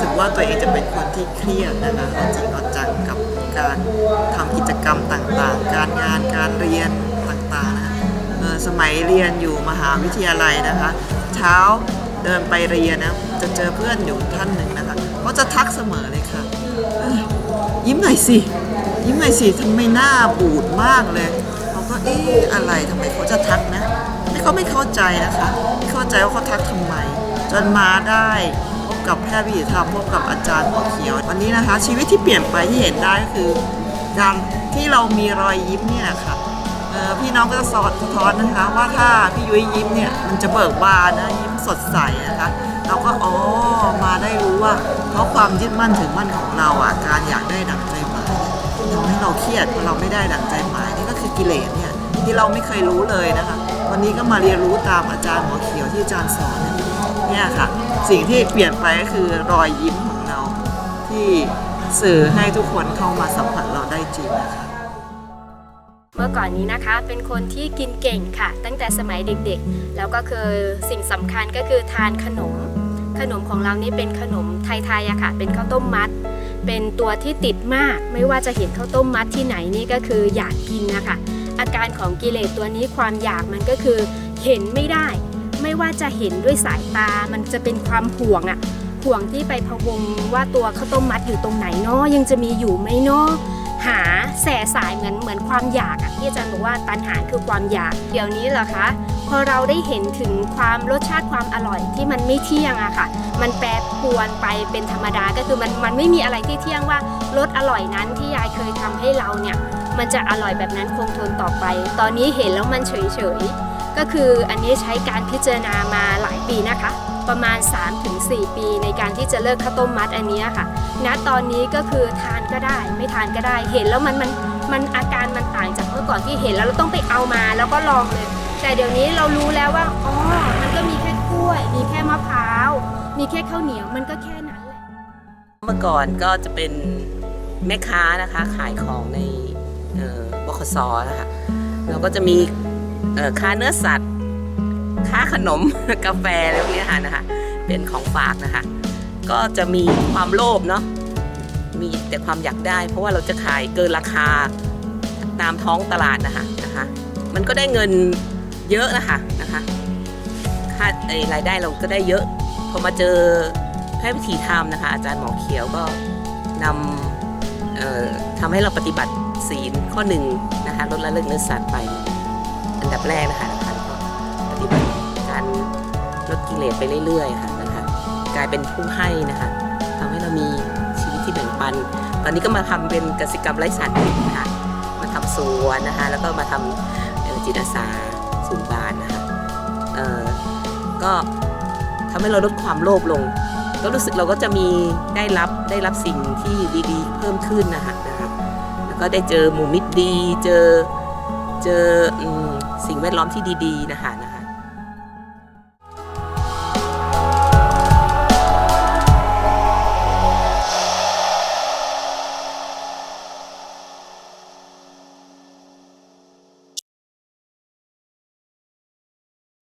สึกว่าตัวเองจะเป็นคนที่เครียดนะคะเอาจริงเอาจังกับการทำกิจกรรมต่างๆ การงานการเรียนต่างๆนะเออสมัยเรียนอยู่มหาวิทยาลัยนะคะ เช้าเดินไปเรียนนะจะเจอเพื่อนอยู่ท่านหนึ่งนะคะเขาจะทักเสมอเลยค่ะ ยิ้มหน่อยสิ ยิ้มหน่อยสิทำไมหน้าบูดมากเลยเราก็เอ๊ะอะไรทำไมเขาจะทักนะไม่เขาไม่เข้าใจนะคะไม่เข้าใจว่าเขาทักทำไม จนมาได้ กับแพทย์วิถีธรรมพบกับอาจารย์หัวเขียว วันนี้นะคะ ชีวิตที่เปลี่ยนไปที่เห็นได้ก็คือการที่เรามีรอยยิ้มเนี่ยค่ะเอ่อพี่น้องก็จะสอดสะท้อนนะคะ ว่าถ้าพี่ยุ้ยยิ้มเนี่ยมันจะเบิกบานนะยิ้มสดใสนะคะเราก็อ๋อมาได้รู้ว่า เพราะความยึดมั่นถึงมั่นของเราอะการอยากได้ดั่งใจหมายทำให้เราเครียดเพราะเราไม่ได้ดั่งใจหมายนี่ก็คือกิเลสเนี่ยที่เราไม่เคยรู้เลยนะคะ วันนี้ก็มาเรียนรู้ตามอาจารย์หมอเขียวที่อาจารย์สอนเนี่ยเนี่ยค่ะ สิ่งที่เปลี่ยนไปก็คือรอยยิ้มของเรา ที่สื่อให้ทุกคนเข้ามาสัมผัสเราได้จริงนะคะเมื่อก่อนนี้นะคะเป็นคนที่กินเก่งค่ะ ตั้งแต่สมัยเด็กๆ แล้วก็คือสิ่งสำคัญก็คือทานขนม ขนมของเรานี่เป็นขนมไทยๆอะค่ะ เป็นข้าวต้มมัด เป็นตัวที่ติดมาก ไม่ว่าจะเห็นข้าวต้มมัดที่ไหนนี่ก็คืออยากกินนะคะ อาการของกิเลสตัวนี้ความอยากมันก็คือเห็นไม่ได้ ไม่ว่าจะเห็นด้วยสายตา มันจะเป็นความห่วงอะห่วงที่ไปพะวงว่าตัวข้าวต้มมัดอยู่ตรงไหนเนาะยังจะมีอยู่ไหมเนาะหาแส่สายเหมือนเหมือนความอยากอะที่อาจารย์บอกว่าตัณหาคือความอยาก เดี๋ยวนี้เหรอคะพอเราได้เห็นถึงความรสชาติความอร่อยที่มันไม่เที่ยงอะค่ะ มันแปรปรวนไปเป็นธรรมดาก็คือมันมันไม่มีอะไรที่เที่ยงว่ารสอร่อยนั้นที่ยายเคยทำให้เราเนี่ย มันจะอร่อยแบบนั้นคงทนต่อไป ตอนนี้เห็นแล้วมันเฉยเฉย ก็คืออันนี้ใช้การพิจารณามาหลายปีนะคะ ประมาณ 3-4 ปีในการที่จะเลิกข้าวต้มมัดอันนี้ค่ะณตอนนี้ก็คือทานก็ได้ไม่ทานก็ได้เห็นแล้วมันมันมันอาการมันต่างจากเมื่อก่อนที่เห็นแล้วเราต้องไปเอามาแล้วก็ลองเลย แต่เดี๋ยวนี้เรารู้แล้วว่าอ๋อมันก็มีแค่กล้วย มีแค่มะพร้าว มีแค่ข้าวเหนียวมันก็แค่นั้นแหละเมื่อก่อนก็จะเป็นแม่ค้านะคะขายของในออบคสนะคะเราก็จะมี ค้าเนื้อสัตว์ ค้าขนมกาแฟอะไรพวกนี้ค่ะนะคะ เป็นของฝากนะคะ ก็จะมีความโลภเนาะมีแต่ความอยากได้ เพราะว่าเราจะขายเกินราคาตามท้องตลาดนะคะนะคะ มันก็ได้เงินเยอะนะคะนะคะค่าไอรายได้เราก็ได้เยอะพอมาเจอแพทย์วิถีธรรมนะคะ อาจารย์หมอเขียวก็นำทำให้เราปฏิบัติศีลข้อหนึ่งนะคะลดละเลิกเนื้อสัตว์ไป อันดับแรกนะคะนะคะแล้วก็ปฏิบัติการลดกิเลสไปเรื่อยๆค่ะนะคะกลายเป็นผู้ให้นะคะทำให้เรามีชีวิตที่แบ่งปัน ตอนนี้ก็มาทำเป็นกสิกรรมไร้สัตว์นะคะมาทำสวนนะคะแล้วก็มาทำเอ่อจิตอาสาศูนย์บานนะคะเอ่อก็ทำให้เราลดความโลภลงก็รู้สึกเราก็จะมีได้รับได้รับสิ่งที่ดีๆ เพิ่มขึ้นนะคะนะคะแล้วก็ได้เจอหมู่มิตรดี เจอเจออ สิ่งแวดล้อมที่ดีๆนะคะนะ